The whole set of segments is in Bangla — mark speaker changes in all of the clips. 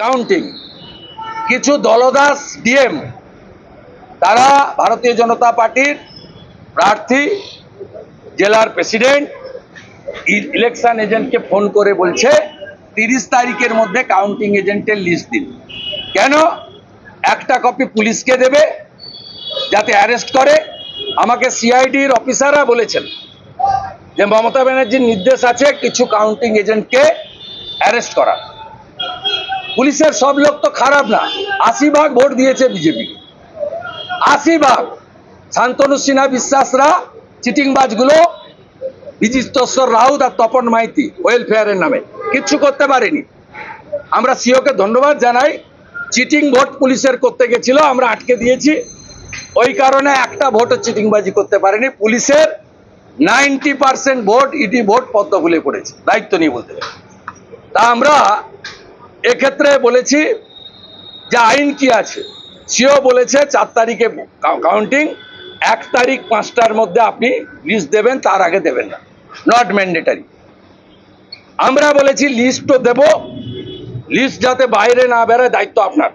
Speaker 1: কাউন্টিং কিছু দলদাস ডিএম তারা ভারতীয় জনতা পার্টির প্রার্থী, জেলার প্রেসিডেন্ট ইলেকশন এজেন্টকে ফোন করে বলছে, তিরিশ তারিখের মধ্যে কাউন্টিং এজেন্টের লিস্ট দিন। কেন? একটা কপি পুলিশকে দেবে, যাতে অ্যারেস্ট করে। আমাকে সিআইডির অফিসাররা বলেছেন যে মমতা ব্যানার্জির নির্দেশ আছে কিছু কাউন্টিং এজেন্টকে অ্যারেস্ট করা পুলিশের সব লোক তো খারাপ না। আশি ভাগ ভোট দিয়েছে বিজেপি। আশি ভাগ। শান্তনু সিনহা বিশ্বাসরা চিটিংবাজগুলো বিজিতস্বর রাউত আর তপন মাইতি ওয়েলফেয়ারের নামে। কিচ্ছু করতে পারেনি। আমরা সিওকে ধন্যবাদ জানাই। চিটিং ভোট পুলিশের করতে গেছিল, আমরা আটকে দিয়েছি। ওই কারণে একটা ভোটও চিটিংবাজি করতে পারেনি। পুলিশের ninety percent vote, ED vote পদ্ম খুলে পড়েছে। দায়িত্ব নিয়ে বলতে তা আমরা এক্ষেত্রে বলেছি যে আইন কি আছে? সেও বলেছে চার তারিখে কাউন্টিং এক তারিখ পাঁচটার মধ্যে আপনি লিস্ট দেবেন, তার আগে দেবেন না। নট ম্যান্ডেটারি আমরা বলেছি লিস্টও দেব লিস্ট যাতে বাইরে না বেরোয়, দায়িত্ব আপনার।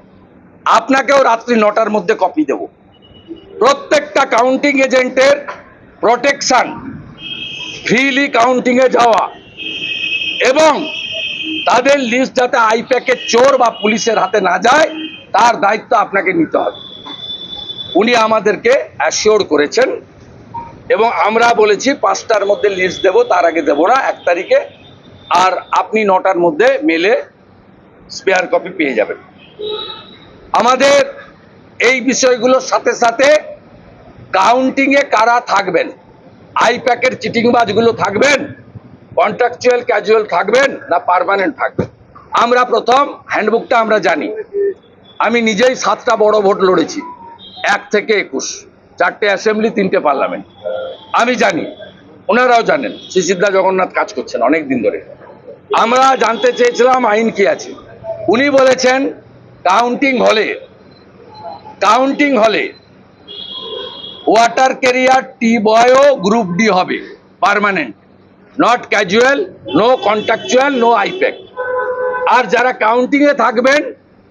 Speaker 1: আপনাকেও রাত্রি নটার মধ্যে কপি দেব। প্রত্যেকটা কাউন্টিং এজেন্টের প্রোটেকশন ফ্রিলি কাউন্টিংয়ে যাওয়া। এবং তাদের লিস্ট যাতে আইপ্যাকের চোর বা পুলিশের হাতে না যায়, তার দায়িত্ব আপনাকে নিতে হবে। উনি আমাদেরকে অ্যাসিওর করেছেন এবং আমরা বলেছি, পাঁচটার মধ্যে লিস্ট দেব, তার আগে দেব না, এক তারিখে। আর আপনি নটার মধ্যে মেলে স্পেয়ার কপি পেয়ে যাবেন। আমাদের এই বিষয়গুলোর সাথে সাথে কাউন্টিংয়ে কারা থাকবেন? আইপ্যাকের চিটিংবাজগুলো থাকবেন? কন্ট্রাকচুয়াল ক্যাজুয়াল থাকবেন না পারমানেন্ট থাকবেন? আমরা প্রথম হ্যান্ডবুকটা আমরা জানি। আমি নিজেই সাতটা বড় ভোট লড়েছি, এক থেকে একুশ। চারটে অ্যাসেম্বলি তিনটে পার্লামেন্ট আমি জানি, ওনারাও জানেন শ্রীসিদ্ধা জগন্নাথ কাজ করছেন অনেক দিন ধরে। আমরা জানতে চেয়েছিলাম আইন কি আছে। উনি বলেছেন counting hall counting hall water carrier tea বয়ও group D হবে permanent not casual no contractual no IPAC আর যারা কাউন্টিংয়ে থাকবেন,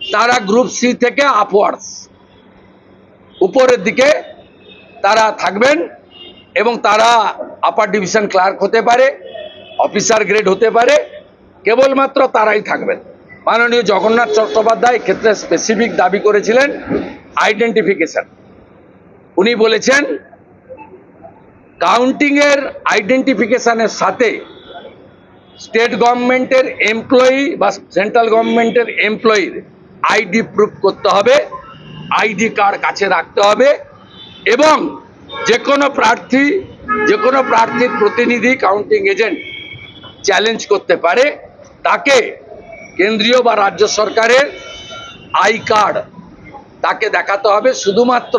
Speaker 1: তারা গ্রুপ সি থেকে আপওয়ার্ডস উপরের দিকে তারা থাকবেন এবং তারা আপার ডিভিশন ক্লার্ক হতে পারে অফিসার গ্রেড হতে পারে, কেবলমাত্র তারাই থাকবেন। মাননীয় জগন্নাথ চট্টোপাধ্যায় ক্ষেত্রে স্পেসিফিক দাবি করেছিলেন আইডেন্টিফিকেশন উনি বলেছেন কাউন্টিংয়ের আইডেন্টিফিকেশনের সাথে স্টেট গভর্নমেন্টের এমপ্লয়ি বা সেন্ট্রাল গভর্নমেন্টের এমপ্লয়ির আইডি প্রুফ করতে হবে আইডি কার্ড কাছে রাখতে হবে এবং যে কোনো প্রার্থী যে কোনো প্রার্থীর প্রতিনিধি কাউন্টিং এজেন্ট চ্যালেঞ্জ করতে পারে, তাকে কেন্দ্রীয় বা রাজ্য সরকারের আই কার্ড তাকে দেখাতে হবে। শুধুমাত্র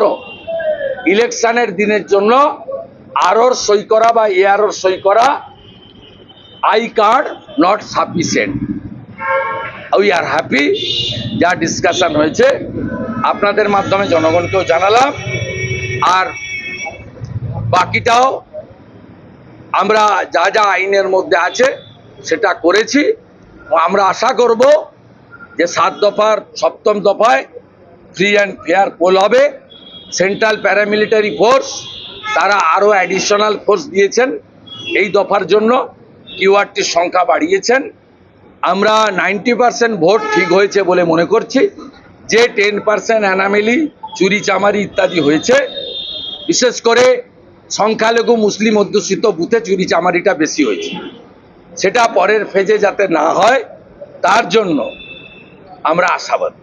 Speaker 1: ইলেকশনের দিনের জন্য আরোর সই করা বা এআরওর সই করা I card not sufficient. We are happy যা ডিসকাশন হয়েছে। আপনাদের মাধ্যমে জনগণকেও জানালাম। আর বাকিটাও আমরা যা যা আইনের মধ্যে আছে সেটা করেছি। আমরা আশা করব যে সাত দফার, সপ্তম দফায় ফ্রি অ্যান্ড ফেয়ার পোল হবে। সেন্ট্রাল প্যারামিলিটারি ফোর্স তারা আরও অ্যাডিশনাল ফোর্স দিয়েছেন এই দফার জন্য। কিউআরটির সংখ্যা বাড়িয়েছেন। আমরা নাইনটি পার্সেন্ট ভোট ঠিক হয়েছে বলে মনে করছি। যে টেন পার্সেন্ট অ্যানামেলি চুরি, চামারি ইত্যাদি হয়েছে, বিশেষ করে সংখ্যালঘু, মুসলিম অধ্যুষিত বুথে চুরি, চামারিটা বেশি হয়েছে। সেটা পরের ফেজে যাতে না হয়, তার জন্য আমরা আশাবাদী।